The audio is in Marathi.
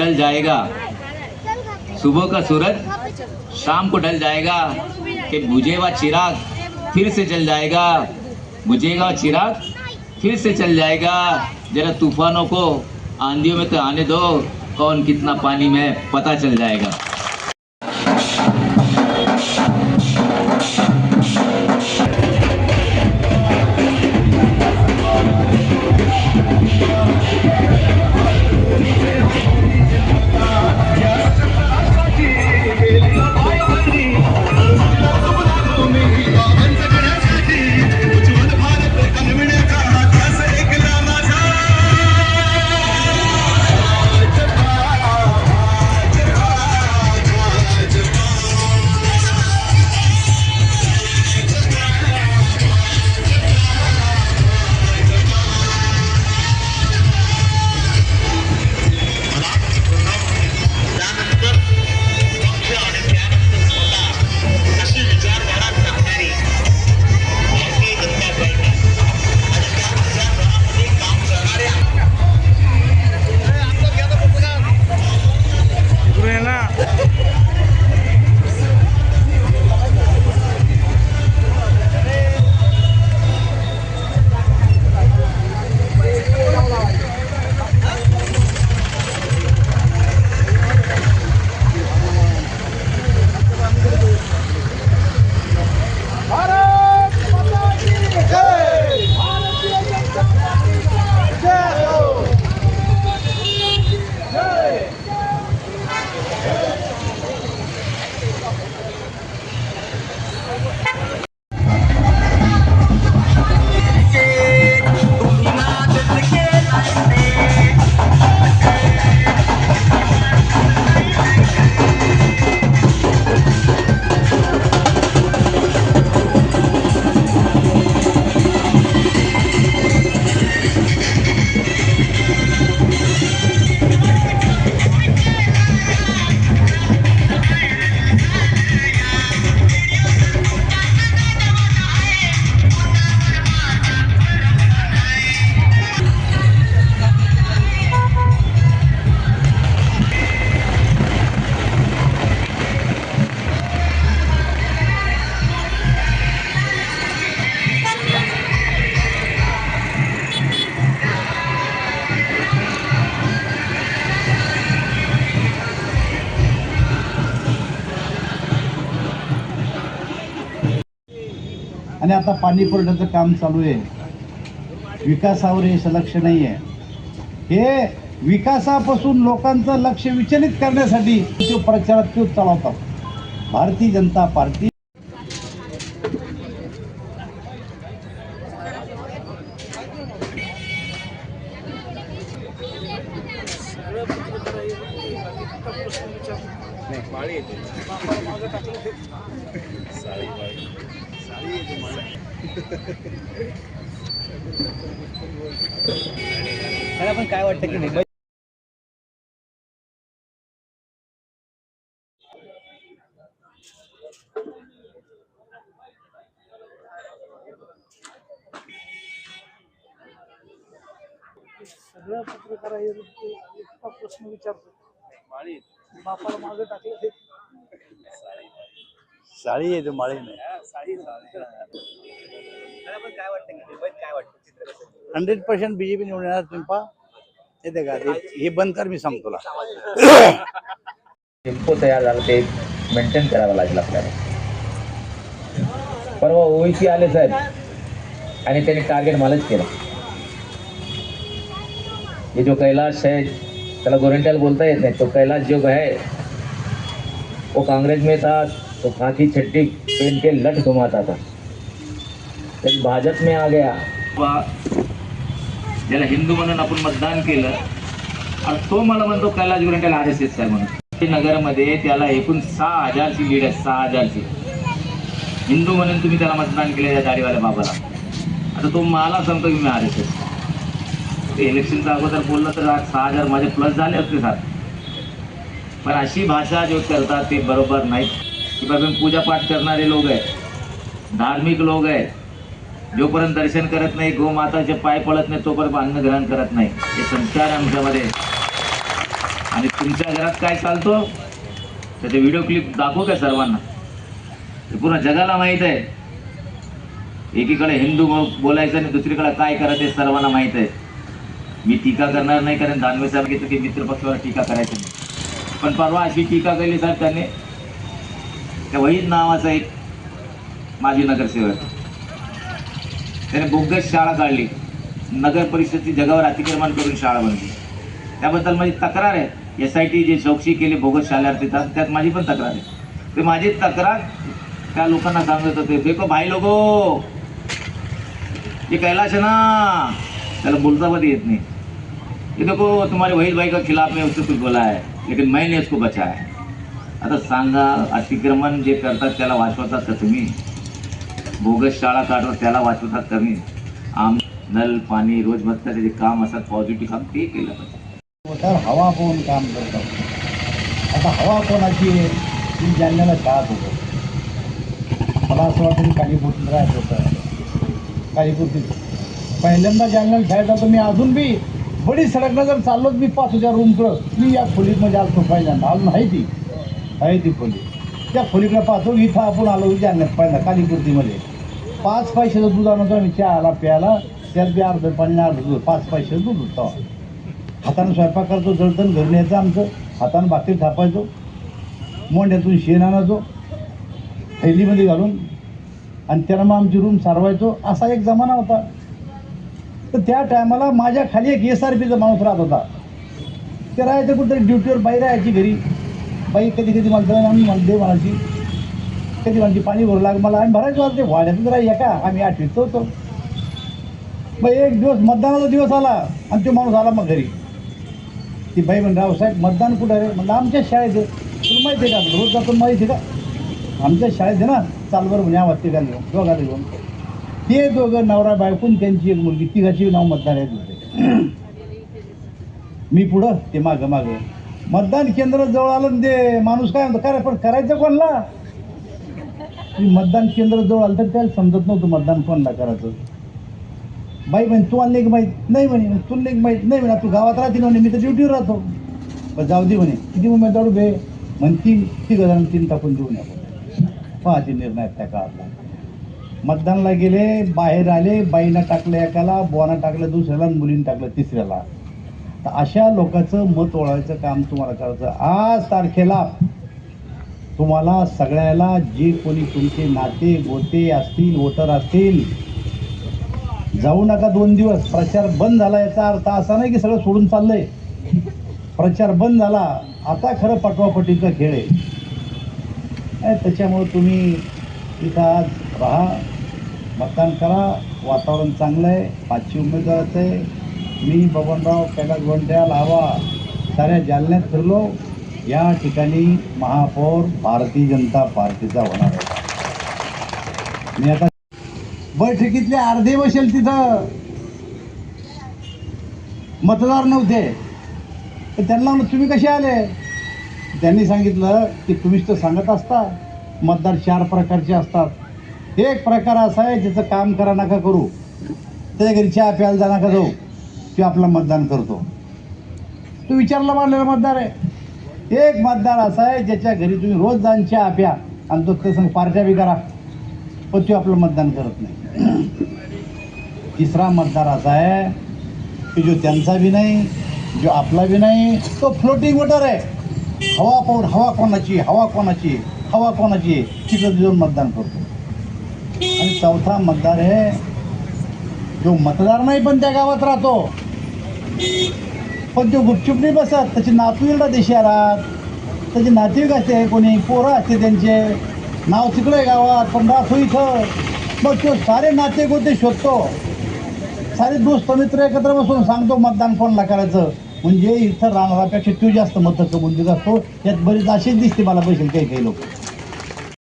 टल जाएगा। सुबह का सूरज शाम को ढल जाएगा कि बुझेगा चिराग, फिर से चल जाएगा। बुझेगा चिराग, फिर से चल जाएगा। जरा तूफानों को आंधियों में तो आने दो, कौन कितना पानी में पता चल जाएगा। आणि आता पाणी पुरवठ्याचं काम चालू आहे. विकासावर हे लक्ष नाही आहे हे विकासापासून लोकांचं लक्ष विचलित करण्यासाठी तो प्रचारात तो चालवतात. भारतीय जनता पार्टी पण काय वाटतं की मुंबई सगळ्या पत्रकारांविरुद्ध इतका प्रश्न विचारतो. बापाला मागे टाकलं ते साळी आहे माळी नाही. पण काय वाटतं की मुंबईत काय वाटतं चित्र कसं आहे? हंड्रेड पर्सेंट बीजेपी निवडून येणार तुम्ही येते का हे- हे बंद कर मी सांगतो तुला. टेम्पो तयार झाला ते मेंटेन करावं लागेल आपल्याला. परवा ओवीसी आले साहेब. आणि त्यांनी टार्गेट मलाच केलं. ये जो कैलाश है त्याला गोरेंट्याला बोलता येत नाही. तो कैलाश जो है वो कांग्रेस में था तो खाकी छट्टी पहन के लट घुमाता था। जब भाजप में आ गया। ज्याला हिंदू म्हणून आपण मतदान केलं आणि तो मला म्हणतो कैलाश गोरेंट्याला आर एस एस आहे म्हणून. नगरमध्ये त्याला एकूण सहा हजारची लीड आहे सहा हजारची हिंदू म्हणून तुम्ही त्याला मतदान केलं या दाढीवाल्या बाबाला. आता तो मला सांगतो की मी आर एस एस. ते इलेक्शनचा अगोदर बोललं तर आज सहा हजार माझे प्लस झाले असते सर पण अशी भाषा जो करतात ते बरोबर नाही की पूजा पाठ करणारे लोक आहेत. धार्मिक लोक आहेत. जोपर्यंत दर्शन करत नाही गोमाताचे पाय पडत नाही तोपर्यंत अन्न ग्रहण करत नाही. हे संस्कार आमच्यामध्ये. आणि तुमच्या घरात काय चालतो? त्याचे व्हिडिओ क्लिप दाखवू का सर्वांना? ते पूर्ण जगाला माहीत आहे. एकीकडे हिंदू बोलायचं आणि दुसरीकडे काय करायचं हे सर्वांना माहीत आहे. मी टीका करणार नाही कारण दानवे साहेब घेतो की मित्रपक्षावर टीका करायचं नाही. पण परवा अशी टीका केली साहेब त्यांनी. त्या वहीद नावाचा एक माजी नगरसेवक. त्याने बोगस शाळा काढली. नगर परिषदची जगावर अतिक्रमण करून शाळा बनली. त्याबद्दल माझी तक्रार आहे. एस आय टी जे चौकशी केली बोगस शाळा तिथं त्यात माझी पण तक्रार आहे. ते माझी तक्रार त्या लोकांना सांगत होते. देखो भाई लोगो ये कैलाश ना. त्याला बोलता पण येत नाही. ये देखो तुम्हारे वहीद भाई का खिलाफ में उससे कुछ बोला है लेकिन मैंने उसको बचाया है. आता सांगा अतिक्रमण जे करतात त्याला वाचवतात का तुम्ही? बोगस शाळा काढतात त्याला वाचवतात कमी आम नल पाणी रोज भत्ताचे जे काम असतात पॉझिटिव्ह काम ते केलं पाहिजे. हवा कोण काम करतात आता हवा कोणाची आहे? ती शाळा शाळात होतो. मला असं वाटतं की कालीपुटीत राहत होतं. कालीपुटीत पहिल्यांदा जालन्याला शाळेत होतो मी अजून बी. बडी सडकनं जर चाललोच मी पाच हजार रूमकडं मी या खोलीमध्ये आलो पहिल्यांदा अजून आहे ती आहे ती खोली. त्या खोलीकडे पाहतो इथं आपण आलो जालन्यात पहिला कालीपूर्तीमध्ये पाच पैशाचं दूध आणतो आम्ही चहाला प्यायला त्यात बी अर्ध पाणी अर्ध दूध पाच पैशाचं दूध होतं. हातानं स्वयंपाक करतो जळतण घरून यायचं आमचं. हातानं भाकरी थापायचो. मोंड्यातून शेण आणायचो. थैलीमध्ये घालून. आणि त्यानं मग आमची रूम सारवायचो. असा एक जमाना होता. तर त्या टायमाला माझ्या खाली एक एस आर पीचा माणूस राहत होता. ते राहायचं कुठंतरी ड्युटीवर बाई राहायची घरी. बाई कधी कधी मला दळण आम्ही म्हणते म्हणायची कधी म्हणते पाणी भरू लाग. मला आम्ही भरायचो ते वाड्यातून राहायच्या का आम्ही आठवीत होतो. मग एक दिवस मतदानाचा दिवस आला आणि तो माणूस आला मग घरी. ती बाई म्हणजे रावसाहेब मतदान कुठं आहे म्हणलं आमच्या शाळेत. आहे. तुला माहिती आहे का? रोज जातो माहिती आहे का? आमच्या शाळेत आहे ना चाल बरं म्हणजे आवाज तिघा घेऊन दोघाला घेऊन. ते दोघं नवरा बायकून त्यांची एक मुलगी तिघाची नाव मतदान आहेत मी पुढं ते मागं मागं. मतदान केंद्र जवळ आलं ते माणूस काय म्हणतो काय पण करायचं कोणला? मतदान केंद्र जवळ आलं तर त्याला समजत नव्हतं मतदान कोणला करायचं. बाई म्हणे तू अनेक माहीत नाही म्हणे तू आणले माहीत नाही म्हणे तू गावात राहते ना म्हणे मी तर ड्युटीवर राहतो. पण जाऊ दे म्हणे किती उमेदवार उभे म्हणे तीन तिघ जण तीन टाकून देऊन या पाहते निर्णय त्या काळातला. मतदानला गेले बाहेर आले बाईनं टाकलं एकाला बोना टाकलं दुसऱ्याला मुलीनं टाकलं तिसऱ्याला. तर अशा लोकांचं मत ओळायचं काम तुम्हाला करायचं आज तारखेला तुम्हाला सगळ्याला जे कोणी तुमचे नाते गोते असतील वोटर असतील जाऊ नका दोन दिवस. प्रचार बंद झाला याचा अर्थ असा नाही की सगळं सोडून चाललंय. प्रचार बंद झाला. आता खरं पटवापटीचा खेळ आहे. त्याच्यामुळे त्याच्यामुळं तुम्ही इथं आज राहा. मतदान करा. वातावरण चांगलं आहे. पाचशे उमेदवाराचं आहे मी बबनराव कैलास गोंट्याल हवा. साऱ्या जालन्यात फिरलो. या ठिकाणी महापौर भारतीय जनता पार्टीचा होणार आहे. मी आता बैठकीतले अर्धे बसेल तिथं. मतदार नव्हते. तर त्यांना म्हणलं तुम्ही कसे आले? त्यांनी सांगितलं की तुम्हीच तर सांगत असता. मतदार चार प्रकारचे असतात. एक प्रकार असा आहे ज्याचं काम करा नका करू. त्याच्या घरी चहा प्यायला जा नका जाऊ. ते आपलं मतदान करतो. तो विचारला मारलेला मतदार आहे. एक मतदार असा आहे ज्याच्या घरी तुम्ही रोज जाणच्या आप्या आणि तो तसं संग पार्ट्या बी करा. पण तो आपलं मतदान करत नाही. तिसरा मतदार असा आहे की जो त्यांचा बी नाही जो आपला बी नाही तो फ्लोटिंग वोटर आहे. हवा पाहून हवा कोणाची हवा कोणाची हवा कोणाची तिकडे जाऊन मतदान करतो. आणि चौथा मतदार आहे जो मतदार नाही पण त्या गावात राहतो. पण तो गुपचूप नाही बसत त्याचे नातवीला देशारात शहरात त्याचे नातेवाईक असते कोणी पोरं असते त्यांचे. नाव तिकडे आहे गावात पण राहतो इथं. मग तो सारे नाते होते शोधतो. सारे दोस्त मित्र एकत्र बसून सांगतो मतदान कोणाला करायचं. म्हणजे इथं राहणारापेक्षा तो जास्त मतं कमवून देत असतो. यात बरीच अशीच दिसते मला बसेल काही काही लोक.